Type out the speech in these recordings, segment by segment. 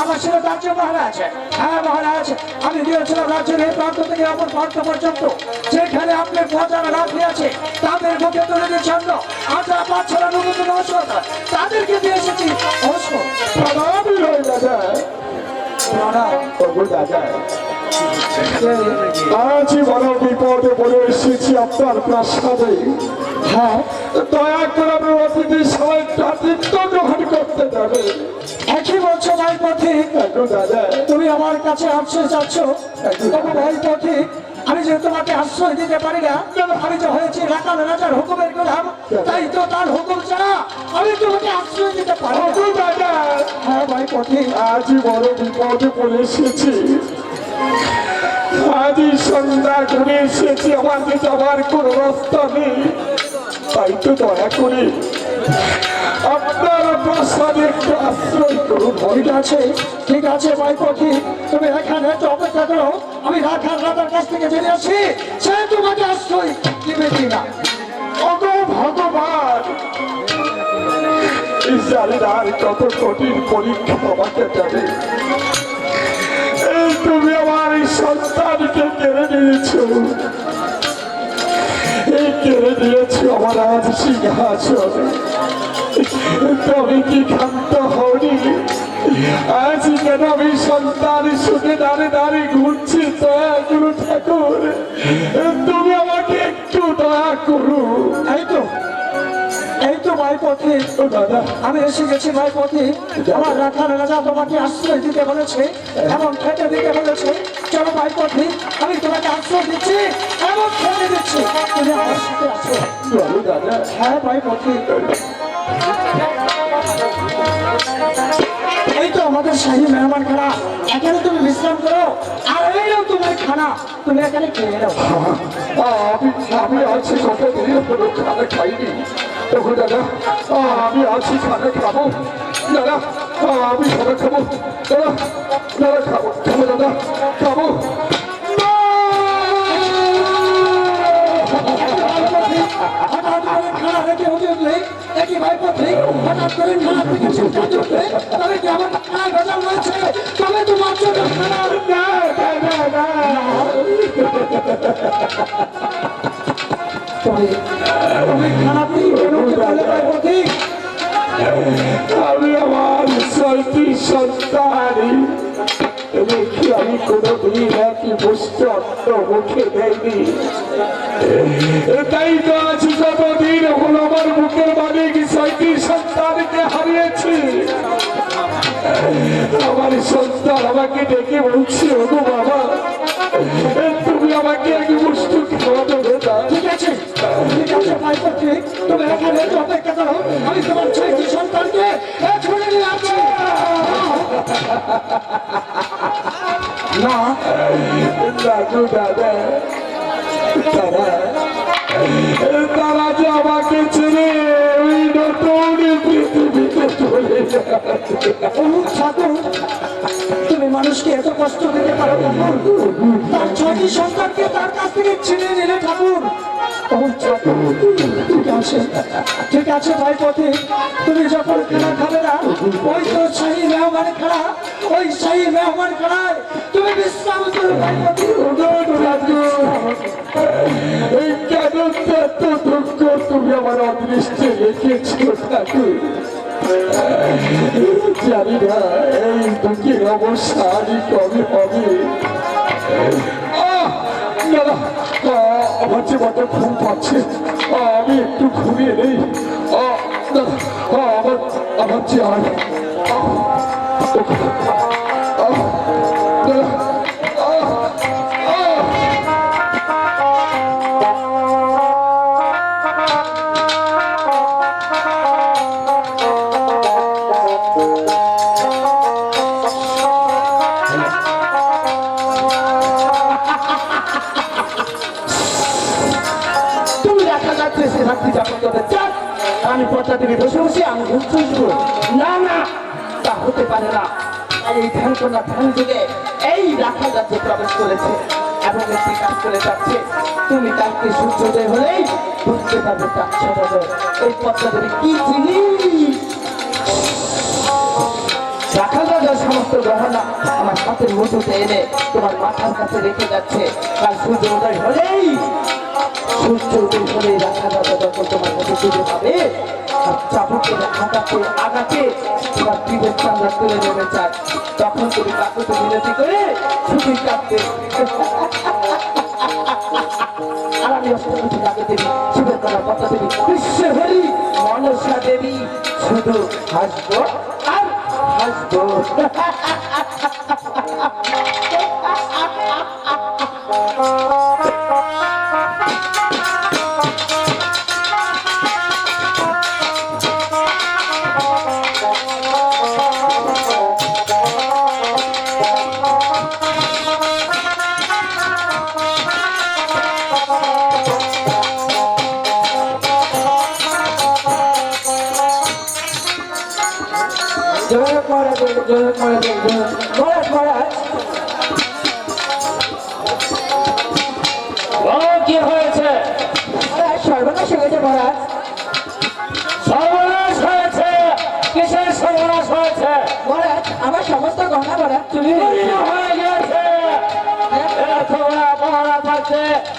আমার ছিল রাজ্য মহারাজ হ্যাঁ মহারাজ আমি দিয়েছিলাম রাজ্যের এই প্রান্ত থেকে অপর প্রান্ত পর্যন্ত যেখানে আপনার প্রজারা রাখি আছে তাদের মুখে তুলে দিয়েছেন আজরা পাঁচশোরা নতুন ঔষধ তাদেরকে দিয়ে এসেছি ঔষধ দাদা ওগো দাদা আজ বড় বিপদে বলে এসেছি আপনার প্রাসাদে। হ্যাঁ। দয়া করে আমার অতিথি সবাই প্রাতিত্ব গ্রহণ করতে যাবে একই বলছো ভাই পথিক দাদা। তুমি আমার কাছে আশ্রয় চাচ্ছ। তবু ভাই পথিক আমি যে তোমাকে আশ্রয় দিতে পারি না আমি যে হয়েছি রাখাল রাজার হুকুমের গোলাম। তাই তো তার হুকুম ছাড়া আমি তোমাকে আশ্রয় দিতে পারি দাদা। হ্যাঁ ভাই পথিক আজ বড় বিপদে বলে এসেছি। আজই সন্ধ্যা করে এসেছি। আমাদের যাওয়ার কোনো রাস্তা নেই। তো দয়া করে আপনার প্রসাদে একটু আশ্রয় করুন। ঠিক আছে ঠিক আছে ভাই পথিক তুমি এখানে একটু অপেক্ষা করো আমি রাখাল রাজার কাছ থেকে জেনে আসি সে তোমাকে আশ্রয় দিবে কিনা? ওগো ভগবান! জালিদার কত কঠিন পরীক্ষা আমাকে দেবে তুমি আমার এই সন্তানকে কেড়ে নিয়েছো। কেড়ে দিয়েছ, আমার আজ সিংহাসন। তবে কি ক্ষান্ত হওনি? আজ কেন আমি সন্তান সুখে দাঁড়ে দাঁড়িয়ে ঘুরছি দয়া গুরু ঠাকুর? তুমি আমাকে একটু দয়া করু। তাই তো। এই তো ও দাদা আমি এসে গেছি ভাই পথি। আমার রাখার রাজা তোমাকে আশ্রয় দিতে বলেছে এবং খেতে দিতে বলেছে। চলো ভাই পথি আমি তোমাকে আশ্রয় দিচ্ছি এবং খেতে দিচ্ছি। তুমি আমার সাথে আছো। দাদা। হ্যাঁ ভাই পথি। এই তো আমাদের শাহী মেহমান খানা। এখানে তুমি বিশ্রাম করো আর এই নাও তোমার খানা। তুমি এখানে খেয়ে নাও। আমি আমি আছি কত দিন খানা খাইনি। তখন দাদা। আমি আছি খানা খাব। দাদা আমি খানা খাব। দাদা দাদা খাব খাব দাদা খাব। হঠাৎ করে খানা রেখে উঠে উঠলে একই ভাই পথে হঠাৎ করে খানা থেকে চিন্তা উঠলে তবে কি আমার খানা ভেজাল রয়েছে তবে তোমার জন্য খানা আমি আমার ছয়টি সন্তান রেখে একই বস্তু অন্য মুখে দেয়নি তাই তো আজ কতদিন হল আমার বুকের মালিক সন্তানকে হারিয়েছি আমার সন্তান আমাকে ডেকে বলছে ওগো বাবা, তুমি আমাকে এক ঠিক আছে ঠিক আছে ভাই পথে তুমি এখানে অপেক্ষা করো তোমার ছয়টি সন্তানকে এক্ষুনি নিয়ে আসছি না দাদু দাদা তারা তারা যে আমাকে ছেড়ে ওই নতুন পৃথিবীতে চলে তুমি মানুষকে এত কষ্ট দিতে পারো তার ছয়টি সন্তানকে তার কাছ থেকে ছিনিয়ে নিলে ঠাকুর। ঠিক আছে ভাই পথে। তুমি যখন খানা খাবে না, ওই তো শাহী মেহমান খানা ওই শাহী মেহমান খানায় তুমি বিশ্রাম ভাই এই কেন তুমি আমার অদৃষ্টে রেখেছো ঠাকুর। জানি না এই দুঃখের অবস্থা আমি কবে হবে আমার যে মাথা ঘুম পাচ্ছে আমি একটু ঘুমিয়ে নেই আমার আমার যে আর আমি পদ্মা বসে বসে আমি ঘুম না না, তা হতে পারে না। আর এই ধ্যান কন্যা ধ্যান যুগে এই রাখা রাজ্যে প্রবেশ করেছে এবং একটি কাজ করে যাচ্ছে, তুমি কালকে সূর্যোদয় হলেই বুঝতে পারবে তার ছোট এই পদ্মা দেবী কি জিনিস? রাখাল রাজার সমস্ত গহনা আমার হাতের মুঠোতে এনে তোমার মাথার কাছে রেখে যাচ্ছে কাল সূর্য উদয় হলেই সূর্য হলেই রাখাল রাজা যখন তোমার কাছে তুলে পাবে চাবুকে আগাতে আগাতে তোমার পীরের চামড়া তুলে নেমে যায় তখন তুমি কাকুতে বিরতি করে ছুটি কাটবে আর আমি অষ্টমী আগে দেবী শিবের আর হাসবো জয়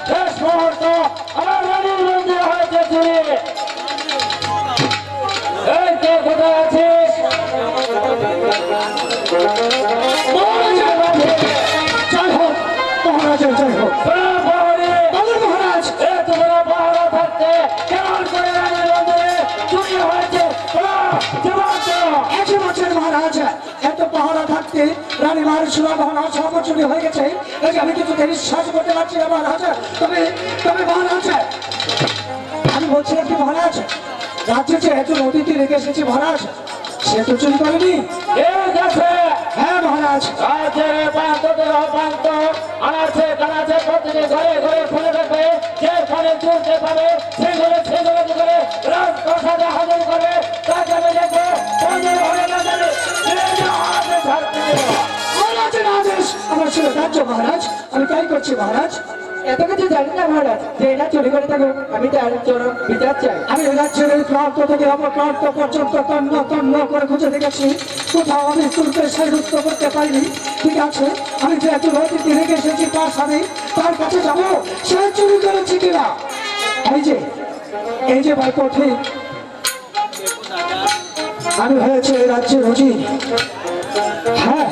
শেষ মুহূর্ত। আমার রানীর মন্দির হয়েছে চুরি। এই কে কোথায় আছিস? প্রহরী, বলুন মহারাজ মন্দিরে চুরি হয়ে গেছে। এই আমি কিছুতে বিশ্বাস করতে পারছি না মহারাজ তবে তবে মহারাজ আমি বলছি কি মহারাজ রাজ্যে যে এত নদীতে রেখে এসেছি মহারাজ সে তো চুরি করেনি। হ্যাঁ মহারাজ আনাচে কানাচে প্রতিটি ঘরে রাখবে করে রাজপ্রসাদে হাজির করে তাকে আমি দেখব কোনদিন না জানে আদেশ আমার ছিল রাজ্য মহারাজ, আমি তাই করছি মহারাজ। এত কিছু জানি না মহারাজ, যে এটা চুরি করে থাকো, আমি তার জন্য বিচার চাই। আমি রাজ্যের থেকে পর্যন্ত তন্ন তন্ন করে খুঁজে দেখেছি। কোথাও আমি চুলকে করতে পারিনি। ঠিক আছে, আমি যে এত নদীতে রেখে এসেছি তার স্বামী, তার কাছে যাব, সে চুরি করেছে কিনা? এই যে এই যে ভাই ঠিক। আমি হয়েছে রাজ্যের অজিত হ্যাঁ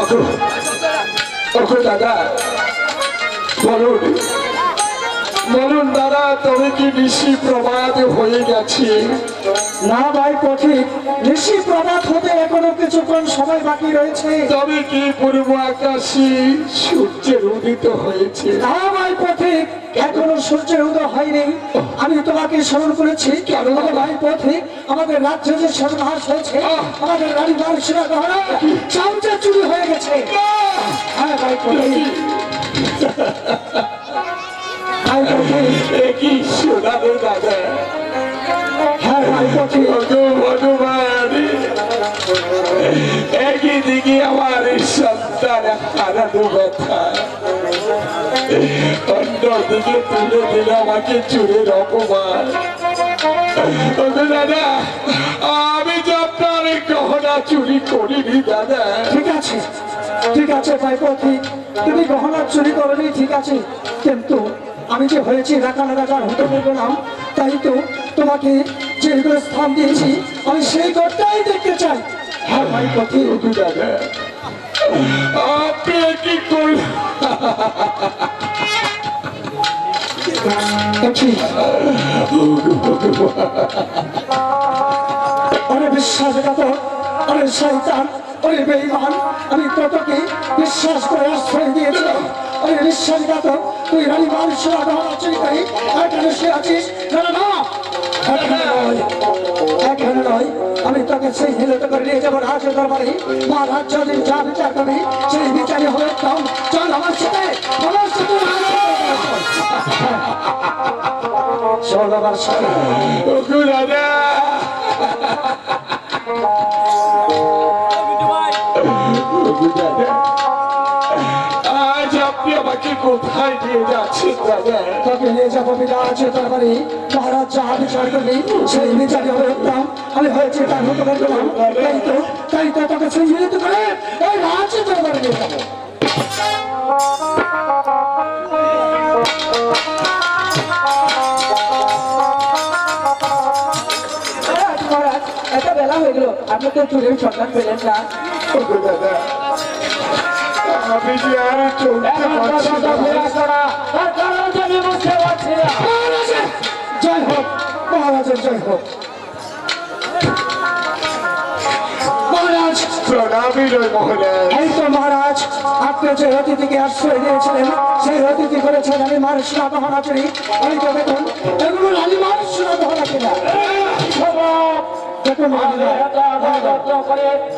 ওগো ওগো দাদা। বলুন। বলুন দাদা তবে কি বেশি প্রমাদ হয়ে গেছে? না ভাই পথিক ঋষি প্রভাত হতে এখনও কিছুক্ষণ সময় বাকি রয়েছে। তবে কি পূর্ব আকাশে? সূর্যের উদিত হয়েছে। না ভাই পথিক এখনও সূর্যের উদয় হয়নি। আমি তোমাকে স্মরণ করেছি ভাই আমাদের রাজ্যে যে সর্বনাশ হয়েছে আমাদের রানী মানুষেরা গহনা চামচা চুরি হয়ে গেছে। হ্যাঁ ভাই পথিক। দাদা? একই দিকে আমার তুলে অপমান দাদা আমি আপনার গহনা চুরি করিনি দাদা ঠিক আছে ঠিক আছে ভাই পথিক তুমি গহনা চুরি করনি ঠিক আছে কিন্তু আমি যে হয়েছি রাখা রাখার হোটেলে গেলাম তাই তো তোমাকে যেগুলো স্থান দিয়েছি আমি সেই ঘরটাই দেখতে চাই। হ্যাঁ ভাই দাদা আপনি কি বিশ্বাসঘাতক শয়তান অরে বেঈমান। আমি তোকে বিশ্বাস করে আশ্রয় দিয়েছিলাম। অরে বিশ্বাসঘাতক তুই রানী মানুষের আবহাওয়া চিন্তাই এখানে সে আছিস। না না। এখানে নয়। এখানে নয়। আমি তোকে সেই হিলতে করে নিয়ে যাব রাজ দরবারে। মহারাজ যদি যা বিচার করবি সেই বিচারে হবে কম চল আমার সাথে। আমার সাথে চল। আমার সাথে। দাদা আজ আমাকে কোথায় নিয়ে যাচ্ছেন দাদা তোকে নিয়ে যাব বিরাজ দরবারে মহারাজ যা বিচার করবি সেই বিচারে হবে উত্তম। আমি হয়েছে তার হুকুমের গোলাম তাই তো তাই তো তোকে সেই হিলতে করে এই রাজ দরবারে নিয়ে যাব। এত বেলা হয়ে গেল। আপনি তো চুরির সন্ধান পেলেন না। দাদা আমি যে আমি মহারাজ আপনি যে অতিথিকে আশ্রয় দিয়েছিলেন সেই অতিথি করেছেন আমি মানুষ না মহারাজেরই এই তো দেখুন এগুলো আমি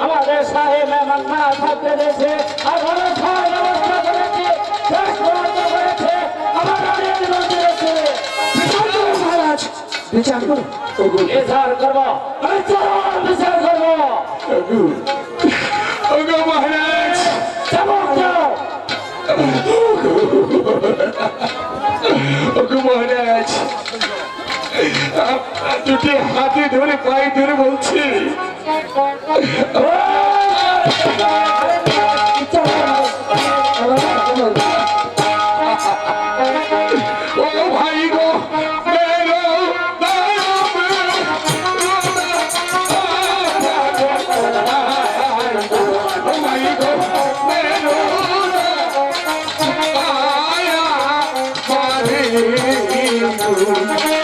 আমাদের সাহেব মেহমান না থাকতে দিয়েছে আর বিচার করুন বিচার করব আমি চরম বিচার করব ওগো ওগো মহারাজ চমক দাও ওগো মহারাজ আপনার দুটি হাতে ধরে পায়ে ধরে বলছি মারে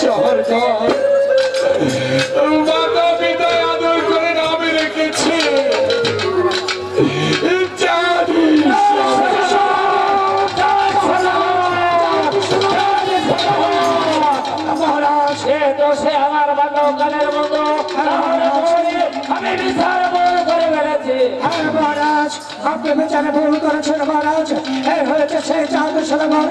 শহর ঘর মাতা পিতা আদর করে নামে রেখেছে। আমার বাল্যকালের মতো। আমি বিচার ভুল করে হ্যাঁ মহারাজ আপনি বিচারে ভুল করেছেন মহারাজ। হয়েছে সেই চাঁদ সরোবর।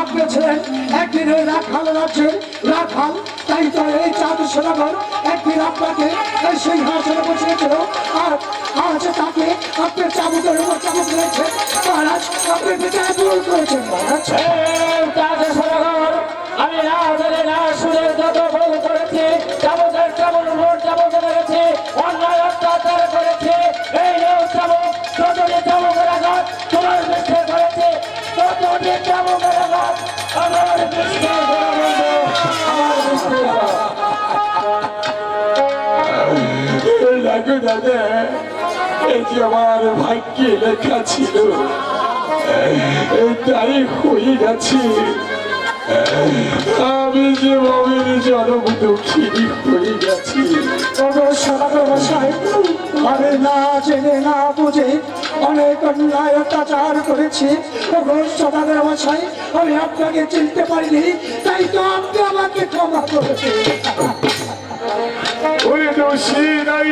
আপনি ছিলেন একদিন ওই রাখাল রাজ্যের রাখাল তাই তো এই চাঁদ সরোবর একদিন আপনাকে এই সিংহাসনে বসিয়েছিল আর আজ তাকে আপনি চাবুকের উপর চাবুক রয়েছে মহারাজ আপনি বিচারে ভুল করেছেন, মহারাজ। আমি না জেনে না শুনে যত ভুল করেছি, চাবুকের চাবুক ভোট চাবুকে মেরেছি মুখে রাখা আমার কৃষ্ণ বন্ধু আমার ভাগ্যে লেখা ছিল তাই হয়ে গেছে আমি যে মমের জন্ম দুঃখিনী হয়ে গেছি ওগো সদাগর মশাই আমি না জেনে না বুঝে অনেক অন্যায় অত্যাচার করেছি। আমি আপনাকে চিনতে পারিনি। তাই তো আপনি আমাকে ক্ষমা করেছেন ওই দোষী নাই।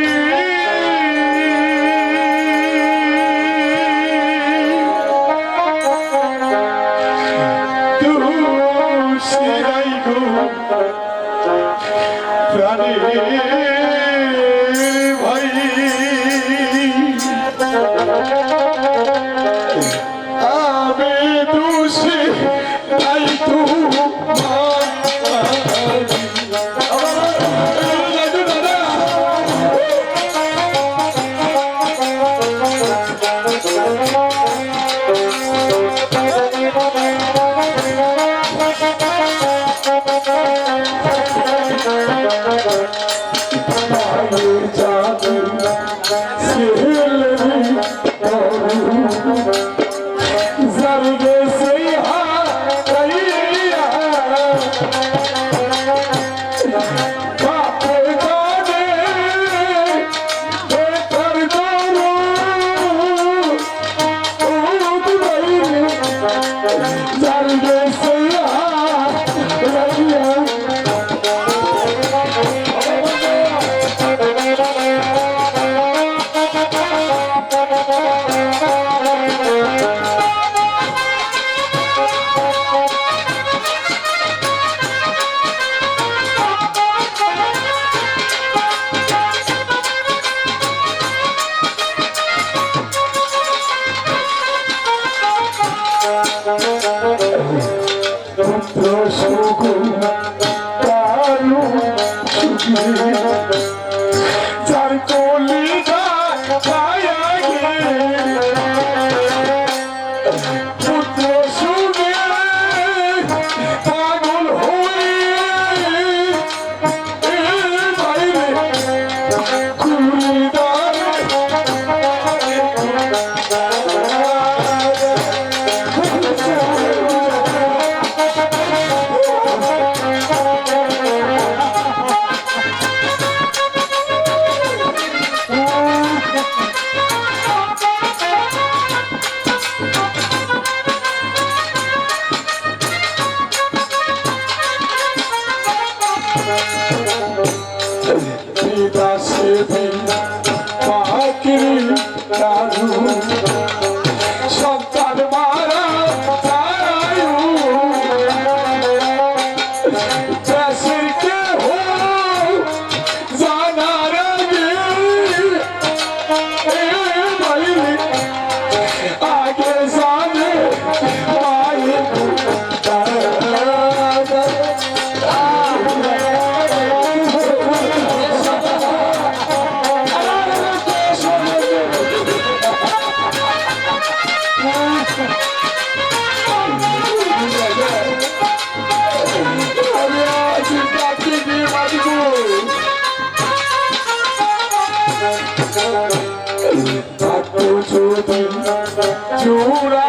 চূড়া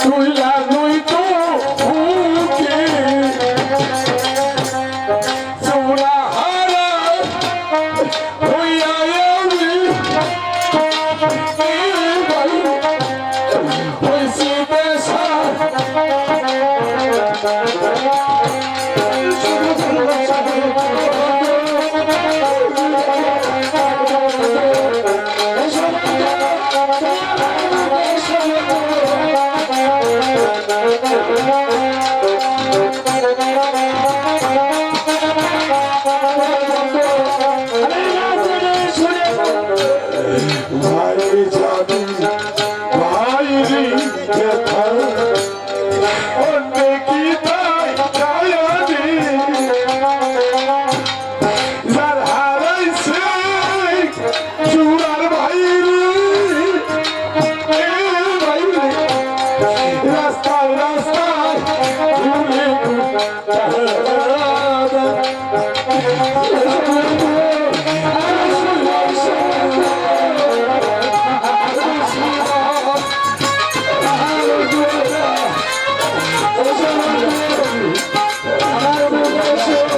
তুই লাগুই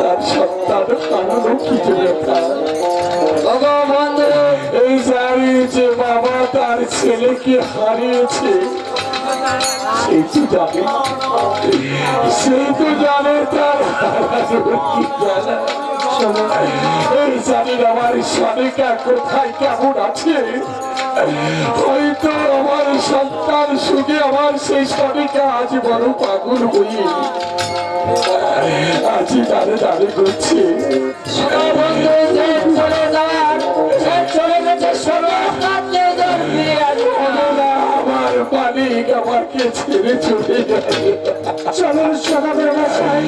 তার কি ব্যথা এই জানি যে বাবা তার ছেলেকে হারিয়েছে সেই তো জানে। সেই তো জানে তার হারানো কি জানা। এই আমার স্বামীকা কোথায়, কেমন আছে? হয়তো আমার সন্তান সুখে, আমার সেই স্বামীকা আজ বড় পাগল হয়ে আজ দাঁড়ে দাঁড়ে করছে চলে যাওয়ার চলে গেছে আমাকে ছেড়ে চলে যাবে চলুন সকালের বাসায়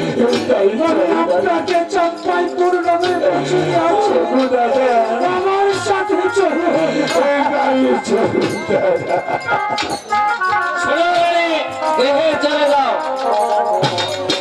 আপনাকে চাপাই পূর্ণবে আমার সাথে চলুন। চলুন চলে যাও